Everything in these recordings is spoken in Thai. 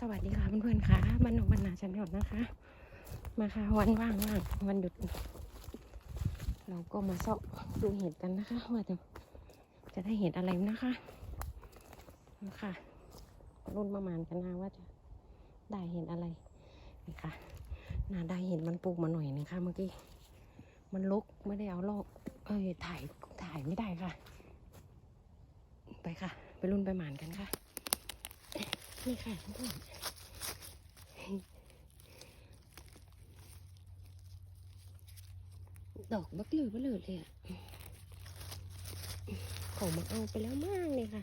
สวัสดีค่ะเพื่อนๆค่ะบ้านนอกบ้านนาชาแนลนะคะ มาค่ะวันว่างว่างวันหยุด เราก็มาเสาะดูเห็ดกันนะคะว่าจะจะได้เห็ดอะไรนะคะนะคะรุ่นประมาณกันนะว่าจะได้เห็ดอะไรนี่ค่ะนาได้เห็ดมันปลูกมาหน่อยนึงค่ะเมื่อกี้มันลุกไม่ได้เอาลอกเอ้ยถ่ายถ่ายไม่ได้ค่ะ ไปค่ะ ไปรุ่นไปหมานกันค่ะ นี่ค่ะเพื่อนดอกบักเลือบักเลือเลยอะของมาเอาไปแล้วมากเลยค่ะ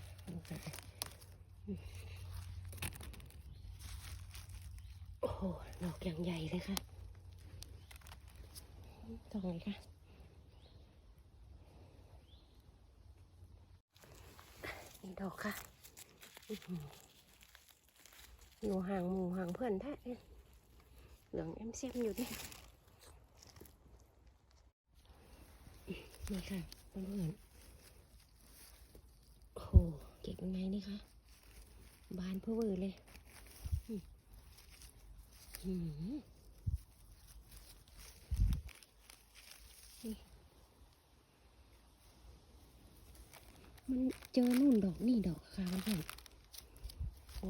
โอ้โหดอกอย่างใหญ่เลยค่ะดอกไหนคะนี่ดอกค่ะ อยู่ห่างหมู่ห่างเพื่อนแท้เอ้ยหลืองเอ็มเซีมอยู่ดินี่ค่ะเพื่อนโอ้โหเก็บยังไงนี่คะบานเพื่อเวอร์เลยอืมอืมนี่มันเจอนู่นดอกนี่ดอกค่ะเพื่อนโอ้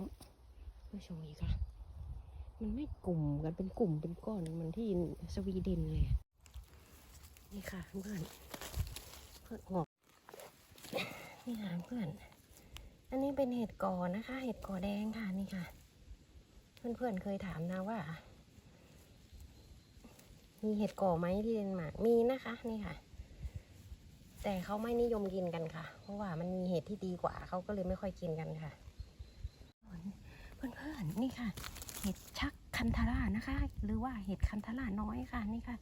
มาโชว์อีกค่ะ มันไม่กลุ่มกันเป็นกลุ่มเป็นก้อนเหมันที่สวีเดนเลยนี่ค่ะเพื่อนเพื่อนออกนี่ค่ะเพื่อน อันนี้เป็นเห็ดกอนะคะ เห็ดกอแดงค่ะนี่ค่ะ เพื่อนๆเคยถามนะว่า มีเห็ดก่อไหมที่เดนมาร์กมีนะคะนี่ค่ะ แต่เขาไม่นิยมกินกันค่ะ เพราะว่ามันมีเห็ดที่ดีกว่าเขาก็เลยไม่ค่อยกินกันค่ะ เพื่อนๆนี่ค่ะ เห็ดชักคันธารานะคะ หรือว่าเห็ดคันธาราน้อยค่ะนี่ค่ะ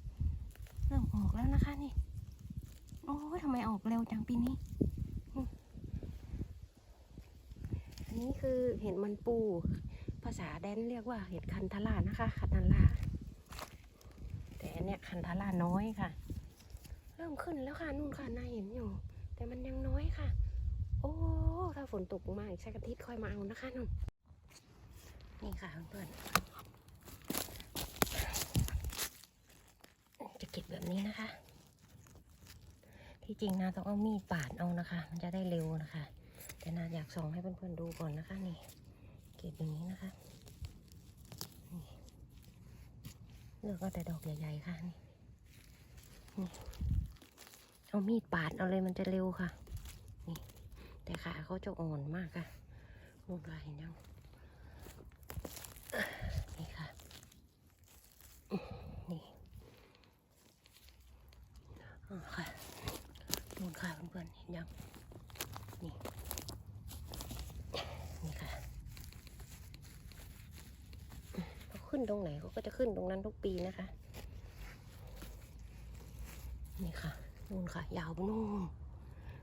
เริ่มออกแล้วนะคะนี่โอ้ยทำไมออกเร็วจังปีนี้อืมอันนี้คือเห็ดมันปู ภาษาแดนเรียกว่าเห็ดคันธารานะคะ คันธาราแต่อันเนี้ยคันธาราน้อยค่ะ เริ่มขึ้นแล้วค่ะนู่นค่ะนายเห็นอยู่ แต่มันยังน้อยค่ะ โอ้ถ้าฝนตกมาอีกสักอาทิตย์ค่อยมาเอานะคะนุ่น นี่ค่ะเพื่อนจะเก็บแบบนี้นะคะ ที่จริงนาต้องเอามีดปาดเอานะคะ มันจะได้เร็วนะคะ แต่นาอยากส่องให้เพื่อนๆดูก่อนนะคะนี่ เก็บอย่างนี้นะคะนี่เลือกเอาแต่ดอกใหญ่ๆค่ะนี่นี่เอามีดปาดเอาเลยมันจะเร็วค่ะ นี่ แต่ขาเขาจะอ่อนมากค่ะนู่นค่ะเนยัง นี่ค่ะ นี่อ๋อค่ะนูนค่ะเพื่ อนๆเห็นยัง นี่ นี่ค่ะเขาขึ้นตรงไหนเขาก็จะขึ้นตรงนั้นทุกปีนะคะ นี่ค่ะ นู่นค่ะ ยาวไปนู่น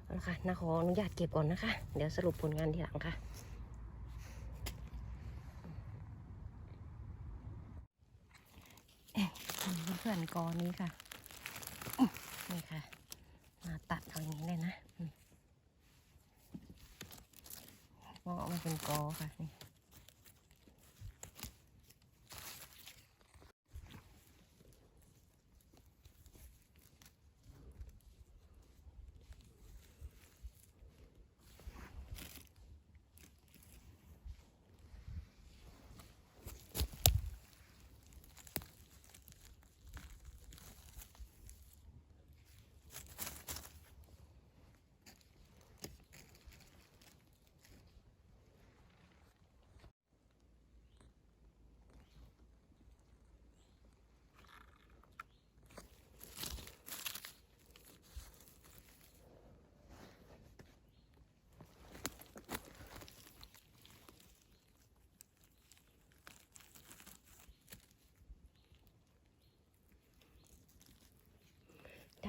เอาละค่ะนาขออนุญาตเก็บก่อนนะคะ เดี๋ยวสรุปผลงานทีหลังค่ะเพื่อนๆกอนี้ค่ะอื้อนี่ค่ะ มาตัดเอาอย่างนี้เลยนะมองออกมาเป็นกอค่ะนี่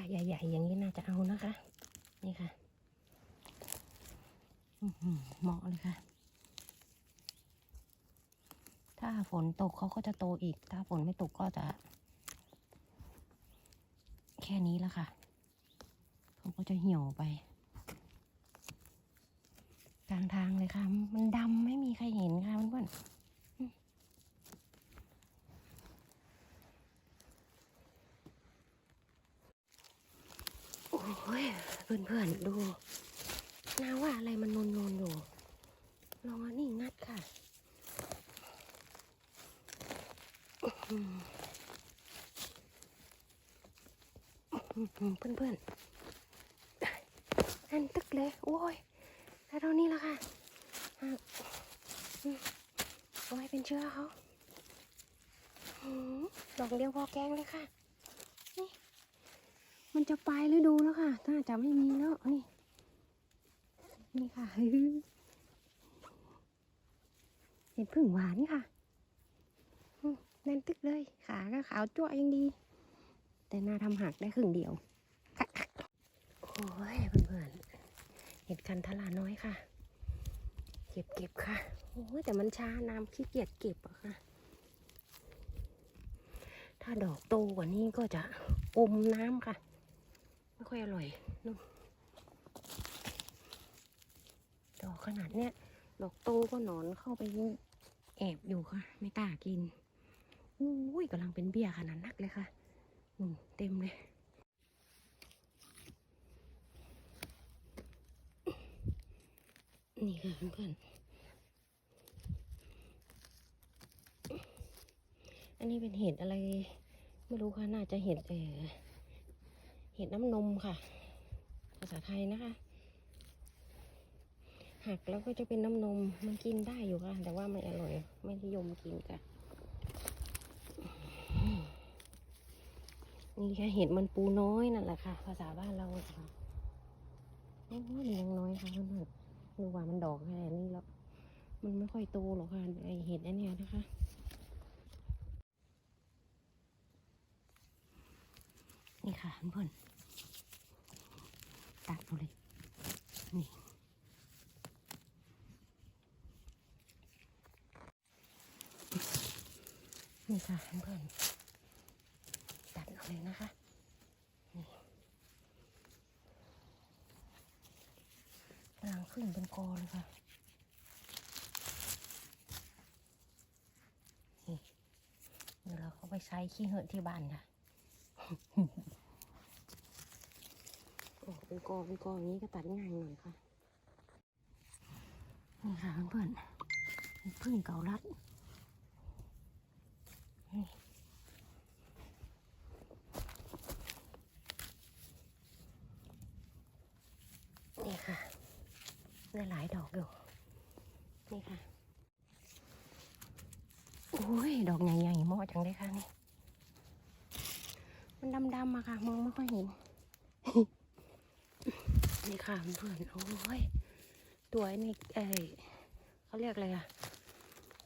ใหญ่ๆอย่างนี้น่าจะเอานะคะ นี่ค่ะเหมาะเลยค่ะ ถ้าฝนตกเขาก็จะโตอีก ถ้าฝนไม่ตกก็จะ แค่นี้แล้วค่ะเขาก็จะเหี่ยวไป กลางทางเลยค่ะ มันดำไม่มีใครเห็นค่ะเพื่อนๆ เพื่อนๆดูนาว่าอะไรมันนูนๆอยู่ลองอานี่งัดค่ะเพื่อนๆนั่นตึกเลย โอ้ยแต่เท่านี้แล้วค่ะอะอืมโอ้ยเป็นเชื้อเขาอื้อหือดอกเดียวพอแกงเลยค่ะ มันจะปลายฤดูแล้วค่ะถ้าจะไม่มีแล้ว นี่ นี่ค่ะเห็ดพึ่งหวานค่ะแน่นตึกเลย ขาก็ขาวจั่วยังดี แต่หน้าทำหักได้ครึ่งเดียว โอ้ยเพื่อนๆ เห็ดกันทลาน้อยค่ะ เก็บเก็บค่ะ โอ้แต่มันช้าน้ำขี้เกียจเก็บอะค่ะ ถ้าดอกโตกว่านี้ก็จะอมน้ำค่ะ ไม่ค่อยอร่อยนุ่มดอกขนาดเนี้ยดอกโตก็หนอนเข้าไปแอบอยู่ค่ะ ไม่กล้ากินอุ้ยกำลังเป็นเบี้ยขนาดนักเลยค่ะอืมเต็มเลยนี่ค่ะเพื่อนอันนี้เป็นเห็ดอะไร ไม่รู้ค่ะ น่าจะเห็ดเออ เห็ดน้ำนมค่ะ ภาษาไทยนะคะ หักแล้วก็จะเป็นน้ำนมมันกินได้อยู่ค่ะ แต่ว่าไม่อร่อย ไม่นิยมกินค่ะนี่แค่เห็ดมันปูน้อยนั่นแหละค่ะ ภาษาบ้านเราค่ะโอ้ยมันยังน้อยค่ะเพื่อนๆดูว่ามันดอกแค่นี้แล้ว มันไม่ค่อยโตหรอกค่ะไอเห็ดอันเนี้ยนะคะนี่ค่ะเพื่อน ตัดเอาเลย นี่ นี่ค่ะเพื่อนตัดเอาเลยนะคะ นี่กำลังขึ้นเป็นกอเลยค่ะนี่เดี๋ยวเราเข้าไปใช้ขี้เหอะที่บ้านค่ะ กอเป็นกออย่างนี้ก็ตัดง่ายหน่อยค่ะ นี่ค่ะเพื่อนๆพึ่งเก่าลัดนี่ค่ะได้หลายดอกอยู่นี่ค่ะโอ้ย ดอกใหญ่ๆเหมอจังเลยค่ะนี่ มันดำๆอะค่ะมองไม่ค่อยเห็น นี่ค่ะเพื่อนโอ้ยตัวไอ้นี่เอ้ยเขาเรียกอะไรอะ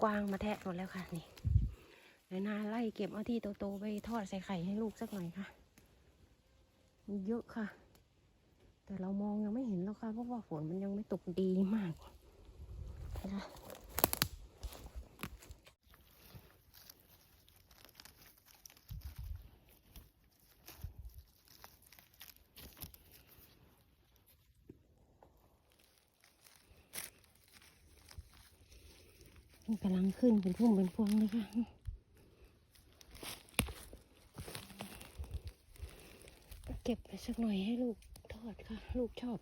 กวางมาแทะหมดแล้วค่ะนี่เดี๋ยวนาไล่เก็บเอาที่โตๆไปทอดใส่ไข่ให้ลูกสักหน่อยค่ะมีเยอะค่ะ แต่เรามองยังไม่เห็นแล้วค่ะเพราะว่าฝนมันยังไม่ตกดีมากนะคะ กำลังขึ้นเป็นพุ่มเป็นพวงเลยค่ะเก็บไปสักหน่อยให้ลูกทอดค่ะ ลูกชอบ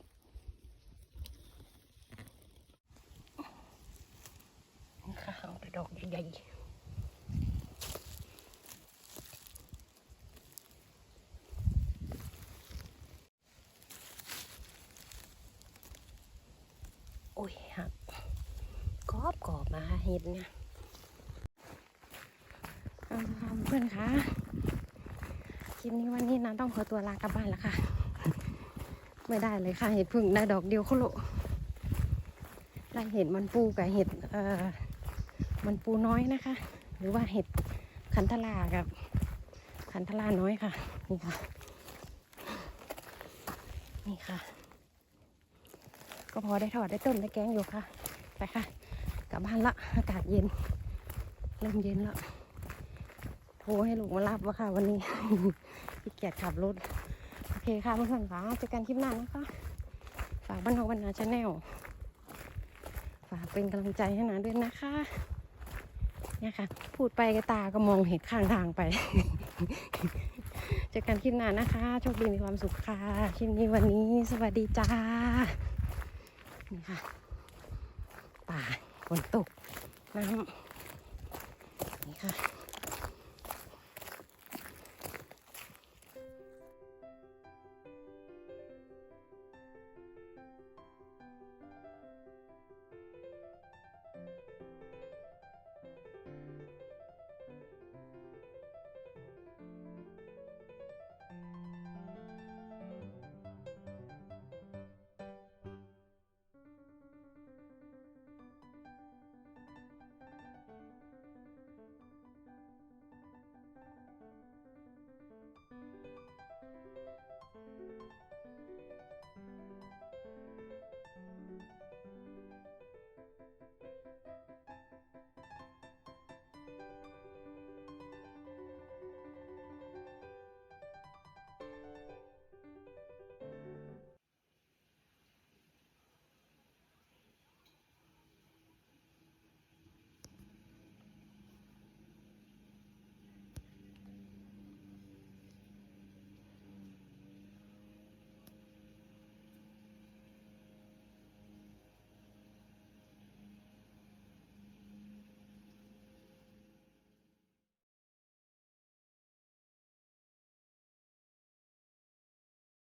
นี่ค่ะเอาแต่ดอกใหญ่โอ้ยหัก กอบมาเห็ดเนี่ยเอาละเพื่อนคะคลิปนี้วันนี้นะต้องขอตัวลากลับบ้านแล้วค่ะ ไม่ได้เลยค่ะเห็ดพึ่งได้ดอกเดียวโคโลได้เห็ดมันปูกับเห็ดเอ่อมันปูน้อยนะคะ หรือว่าเห็ดขันทลากับ ขันทลาน้อยค่ะ นี่ค่ะ นี่ค่ะ ก็พอได้ถอดได้ต้มได้แกงอยู่ค่ะ ไปค่ะ กลับบ้านละ อากาศเย็น เริ่มเย็นแล้วโทรให้ลูกมารับวะค่ะ วันนี้พี่เกียรขับรถ โอเคค่ะเพื่อนๆค่ะเจอกันคลิปหน้านะคะ ฝากบ้านนอกบ้านนาชาแนลฝากเป็นกำลังใจให้นาด้วยนะคะเนี่ยค่ะ พูดไปก็ตาก็มองเห็นข้างทางไป เจอกันคลิปหน้านะคะ โชคดีมีความสุขค่ะ คลิปนี้วันนี้สวัสดีจ้า นี่ค่ะ ป่า ฝนตกน้ำนี่ค่ะ